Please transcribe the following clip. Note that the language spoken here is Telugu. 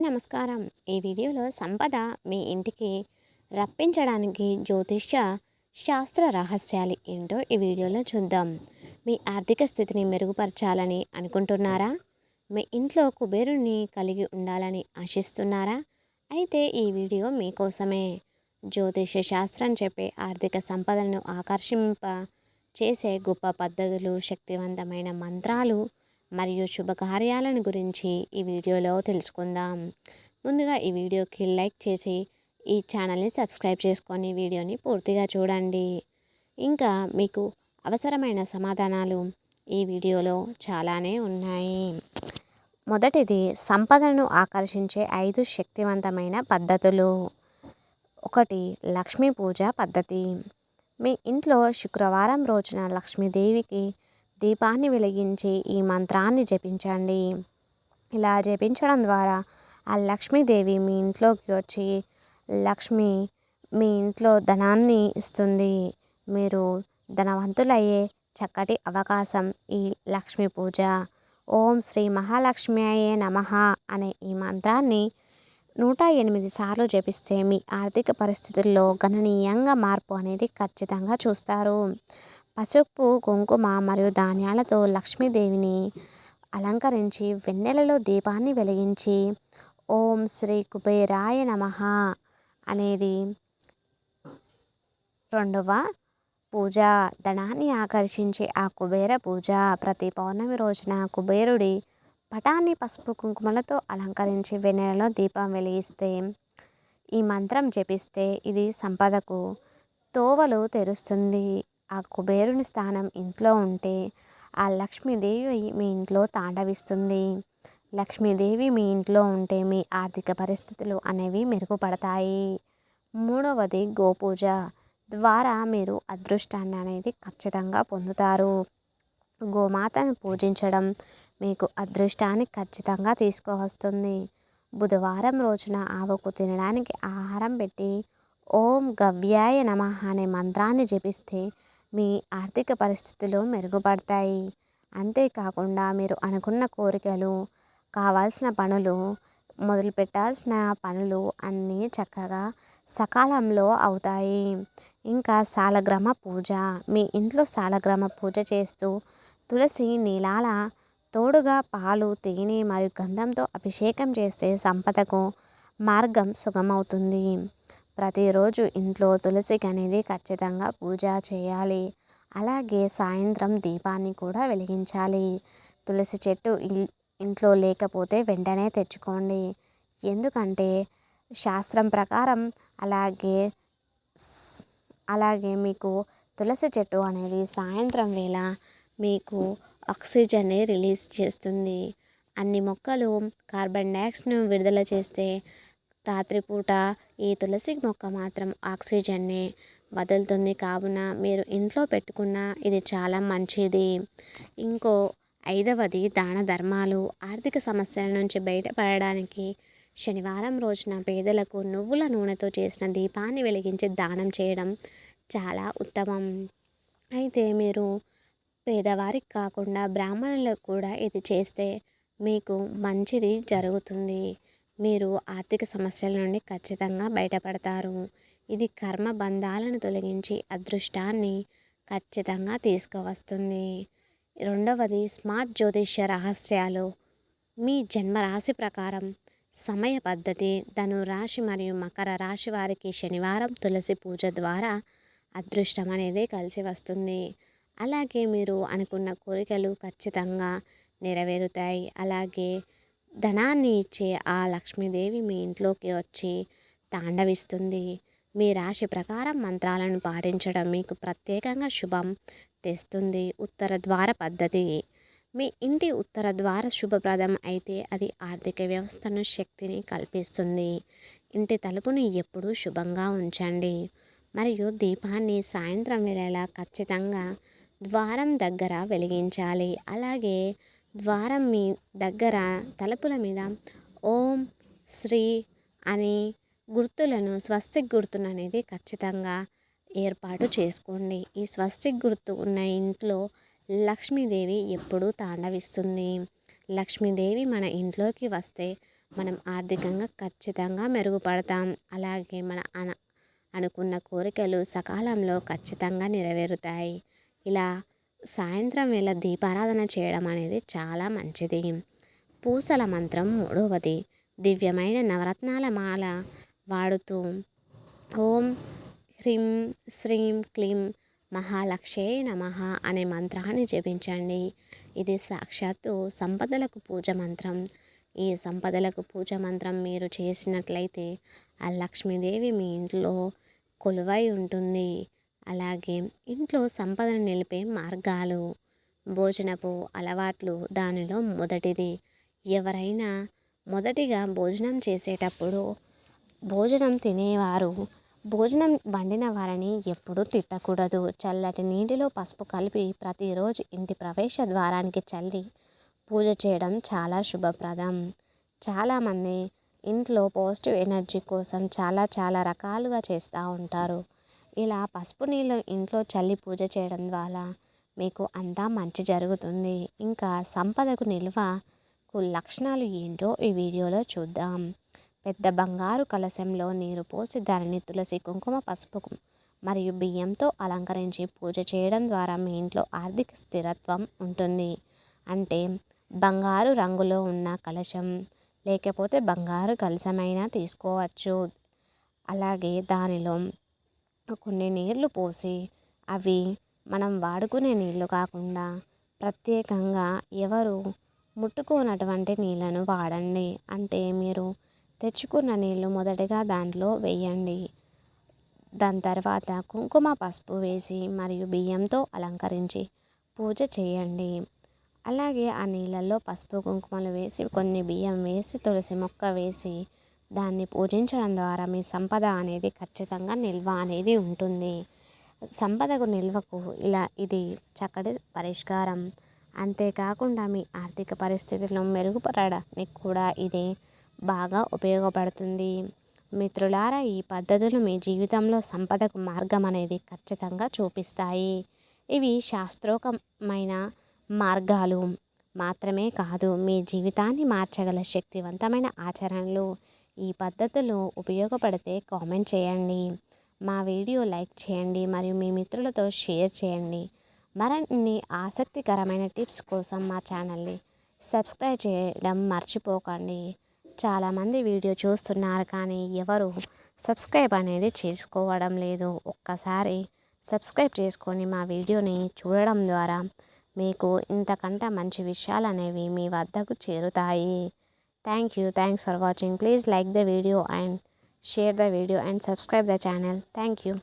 నమస్కారం. ఈ వీడియోలో సంపద మీ ఇంటికి రప్పించడానికి జ్యోతిష్య శాస్త్ర రహస్యాలు ఏంటో ఈ వీడియోలో చూద్దాం. మీ ఆర్థిక స్థితిని మెరుగుపరచాలని అనుకుంటున్నారా? మీ ఇంట్లో కుబేరుణ్ణి కలిగి ఉండాలని ఆశిస్తున్నారా? అయితే ఈ వీడియో మీకోసమే జ్యోతిష్య శాస్త్రం చెప్పే ఆర్థిక సంపదను ఆకర్షింప చేసే గొప్ప పద్ధతులు శక్తివంతమైన మంత్రాలు మరియు శుభకార్యాలను గురించి ఈ వీడియోలో తెలుసుకుందాం. ముందుగా ఈ వీడియోకి లైక్ చేసి ఈ ఛానల్ని సబ్స్క్రైబ్ చేసుకొని వీడియోని పూర్తిగా చూడండి. ఇంకా మీకు అవసరమైన సమాధానాలు ఈ వీడియోలో చాలానే ఉన్నాయి. మొదటిది సంపదను ఆకర్షించే ఐదు శక్తివంతమైన పద్ధతులు. ఒకటి లక్ష్మీ పూజ పద్ధతి. మీ ఇంట్లో శుక్రవారం రోజున లక్ష్మీదేవికి దీపాన్ని వెలిగించి ఈ మంత్రాన్ని జపించండి. ఇలా జపించడం ద్వారా ఆ లక్ష్మీదేవి మీ ఇంట్లోకి వచ్చి లక్ష్మి మీ ఇంట్లో ధనాన్ని ఇస్తుంది. మీరు ధనవంతులయ్యే చక్కటి అవకాశం ఈ లక్ష్మీ పూజ. ఓం శ్రీ మహాలక్ష్మి అయ్యే నమ అనే ఈ మంత్రాన్ని నూట ఎనిమిది సార్లు జపిస్తే మీ ఆర్థిక పరిస్థితుల్లో గణనీయంగా మార్పు అనేది ఖచ్చితంగా చూస్తారు. పసుపు కుంకుమ మరియు ధాన్యాలతో లక్ష్మీదేవిని అలంకరించి వెన్నెలలో దీపాన్ని వెలిగించి ఓం శ్రీ కుబేరాయ నమ అనేది రెండవ పూజ ధనాన్ని ఆకర్షించే ఆ కుబేర పూజ. ప్రతి పౌర్ణమి రోజున కుబేరుడి పటాన్ని పసుపు కుంకుమలతో అలంకరించి వెన్నెలలో దీపం వెలిగిస్తే ఈ మంత్రం జపిస్తే ఇది సంపదకు తోవలు తెరుస్తుంది. ఆ కుబేరుని స్థానం ఇంట్లో ఉంటే ఆ లక్ష్మీదేవి మీ ఇంట్లో తాండవిస్తుంది. లక్ష్మీదేవి మీ ఇంట్లో ఉంటే మీ ఆర్థిక పరిస్థితులు అనేవి మెరుగుపడతాయి. మూడవది గోపూజ. ద్వారా మీరు అదృష్టాన్ని అనేది ఖచ్చితంగా పొందుతారు. గోమాతను పూజించడం మీకు అదృష్టాన్ని ఖచ్చితంగా తీసుకువస్తుంది. బుధవారం రోజున ఆవుకు తినడానికి ఆహారం పెట్టి ఓం గవ్యాయ నమ అనే మంత్రాన్ని జపిస్తే మీ ఆర్థిక పరిస్థితులు మెరుగుపడతాయి. అంతేకాకుండా మీరు అనుకున్న కోరికలు కావాల్సిన పనులు మొదలు పెట్టాల్సిన పనులు అన్నీ చక్కగా సకాలంలో అవుతాయి. ఇంకా సాలగ్రామ పూజ మీ ఇంట్లో సాలగ్రామ పూజ చేస్తూ తులసి నీలాల తోడుగా పాలు తేనె మరియు గంధంతో అభిషేకం చేస్తే సంపదకు మార్గం సుగమవుతుంది. ప్రతిరోజు ఇంట్లో తులసికి అనేది ఖచ్చితంగా పూజ చేయాలి. అలాగే సాయంత్రం దీపాన్ని కూడా వెలిగించాలి. తులసి చెట్టు ఇంట్లో లేకపోతే వెంటనే తెచ్చుకోండి. ఎందుకంటే శాస్త్రం ప్రకారం అలాగే అలాగే మీకు తులసి చెట్టు అనేది సాయంత్రం వేళ మీకు ఆక్సిజన్ని రిలీజ్ చేస్తుంది. అన్ని మొక్కలు కార్బన్ డైఆక్సైడ్ను విడుదల చేస్తే రాత్రిపూట ఈ తులసి మొక్క మాత్రం ఆక్సిజన్ని వదులుతుంది. కావున మీరు ఇంట్లో పెట్టుకున్న ఇది చాలా మంచిది. ఇంకో ఐదవది దాన ధర్మాలు. ఆర్థిక సమస్యల నుంచి బయటపడడానికి శనివారం రోజున పేదలకు నువ్వుల నూనెతో చేసిన దీపాన్ని వెలిగించి దానం చేయడం చాలా ఉత్తమం. అయితే మీరు పేదవారికి కాకుండా బ్రాహ్మణులకు కూడా ఇది చేస్తే మీకు మంచిది జరుగుతుంది. మీరు ఆర్థిక సమస్యల నుండి ఖచ్చితంగా బయటపడతారు. ఇది కర్మ బంధాలను తొలగించి అదృష్టాన్ని ఖచ్చితంగా తీసుకువస్తుంది. రెండవది స్మార్ట్ జ్యోతిష్య రహస్యాలు. మీ జన్మరాశి ప్రకారం సమయ పద్ధతి ధనురాశి మరియు మకర రాశి వారికి శనివారం తులసి పూజ ద్వారా అదృష్టం అనేది కలిసి వస్తుంది. అలాగే మీరు అనుకున్న కోరికలు ఖచ్చితంగా నెరవేరుతాయి. అలాగే ధనాన్ని ఇచ్చే ఆ లక్ష్మీదేవి మీ ఇంట్లోకి వచ్చి తాండవిస్తుంది. మీ రాశి ప్రకారం మంత్రాలను పాటించడం మీకు ప్రత్యేకంగా శుభం తెస్తుంది. ఉత్తర ద్వార పద్ధతి. మీ ఇంటి ఉత్తర ద్వార శుభప్రదం అయితే అది ఆర్థిక వ్యవస్థను శక్తిని కల్పిస్తుంది. ఇంటి తలుపుని ఎప్పుడూ శుభంగా ఉంచండి. మరియు దీపాన్ని సాయంత్రం వేళ ఖచ్చితంగా ద్వారం దగ్గర వెలిగించాలి. అలాగే ద్వారం మీ దగ్గర తలుపుల మీద ఓం శ్రీ అని గుర్తులను స్వస్తిక్ గుర్తును అనేది ఖచ్చితంగా ఏర్పాటు చేసుకోండి. ఈ స్వస్తిక్ గుర్తు ఉన్న ఇంట్లో లక్ష్మీదేవి ఎప్పుడూ తాండవిస్తుంది. లక్ష్మీదేవి మన ఇంట్లోకి వస్తే మనం ఆర్థికంగా ఖచ్చితంగా మెరుగుపడతాం. అలాగే మన అన అనుకున్న కోరికలు సకాలంలో ఖచ్చితంగా నెరవేరుతాయి. ఇలా సాయంత్రం వేళ దీపారాధన చేయడం అనేది చాలా మంచిది. పూసల మంత్రం మూడవది. దివ్యమైన నవరత్నాల మాల వాడుతూ ఓం హ్రీం శ్రీం క్లీం మహాలక్ష్యే నమ అనే మంత్రాన్ని జపించండి. ఇది సాక్షాత్తు సంపదలకు పూజ మంత్రం. ఈ సంపదలకు పూజ మంత్రం మీరు చేసినట్లయితే ఆ లక్ష్మీదేవి మీ ఇంట్లో కొలువై ఉంటుంది. అలాగే ఇంట్లో సంపదను నిలిపే మార్గాలు భోజనపు అలవాట్లు దానిలో మొదటిది. ఎవరైనా మొదటిగా భోజనం చేసేటప్పుడు భోజనం తినేవారు. భోజనం వండిన వారిని ఎప్పుడూ తిట్టకూడదు. చల్లటి నీటిలో పసుపు కలిపి ప్రతిరోజు ఇంటి ప్రవేశ ద్వారానికి చల్లి పూజ చేయడం చాలా శుభప్రదం. చాలామంది ఇంట్లో పాజిటివ్ ఎనర్జీ కోసం చాలా చాలా రకాలుగా చేస్తూ ఉంటారు. ఇలా పసుపు నీళ్ళు ఇంట్లో చల్లి పూజ చేయడం ద్వారా మీకు అంతా మంచి జరుగుతుంది. ఇంకా సంపదకు నిల్వకు లక్షణాలు ఏంటో ఈ వీడియోలో చూద్దాం. పెద్ద బంగారు కలశంలో నీరు పోసి దానిని తులసి కుంకుమ పసుపు మరియు బియ్యంతో అలంకరించి పూజ చేయడం ద్వారా మీ ఇంట్లో ఆర్థిక స్థిరత్వం ఉంటుంది. అంటే బంగారు రంగులో ఉన్న కలశం లేకపోతే బంగారు కలశమైనా తీసుకోవచ్చు. అలాగే దానిలో కొన్ని నీళ్ళు పోసి అవి మనం వాడుకునే నీళ్ళు కాకుండా ప్రత్యేకంగా ఎవరు ముట్టుకోనటువంటి నీళ్ళను వాడండి. అంటే మీరు తెచ్చుకున్న నీళ్ళు మొదటగా దాంట్లో వేయండి. దాని తర్వాత కుంకుమ పసుపు వేసి మరియు బియ్యంతో అలంకరించి పూజ చేయండి. అలాగే ఆ నీళ్ళల్లో పసుపు కుంకుమలు వేసి కొన్ని బియ్యం వేసి తులసి మొక్క వేసి దాన్ని పూజించడం ద్వారా మీ సంపద అనేది ఖచ్చితంగా నిల్వ అనేది ఉంటుంది. సంపదకు నిల్వకు ఇలా ఇది చక్కటి పరిష్కారం. అంతేకాకుండా మీ ఆర్థిక పరిస్థితులను మెరుగుపడడానికి కూడా ఇది బాగా ఉపయోగపడుతుంది. మిత్రులారా ఈ పద్ధతులు మీ జీవితంలో సంపదకు మార్గం అనేది ఖచ్చితంగా చూపిస్తాయి. ఇవి శాస్త్రోకమైన మార్గాలు. మాత్రమే కాదు మీ జీవితాన్ని మార్చగల శక్తివంతమైన ఆచరణలు. ఈ పద్ధతులు ఉపయోగపడితే కామెంట్ చేయండి. మా వీడియో లైక్ చేయండి మరియు మీ మిత్రులతో షేర్ చేయండి. మరిన్ని ఆసక్తికరమైన టిప్స్ కోసం మా ఛానల్ని సబ్స్క్రైబ్ చేయడం మర్చిపోకండి. చాలామంది వీడియో చూస్తున్నారు కానీ ఎవరు సబ్స్క్రైబ్ అనేది చేసుకోవడం లేదు. ఒక్కసారి సబ్స్క్రైబ్ చేసుకొని మా వీడియోని చూడడం ద్వారా మీకు ఇంతకంటే మంచి విషయాలు అనేవి మీ వద్దకు చేరుతాయి. Thank you. Thanks for watching. Please like the video and share the video and subscribe the channel. Thank you.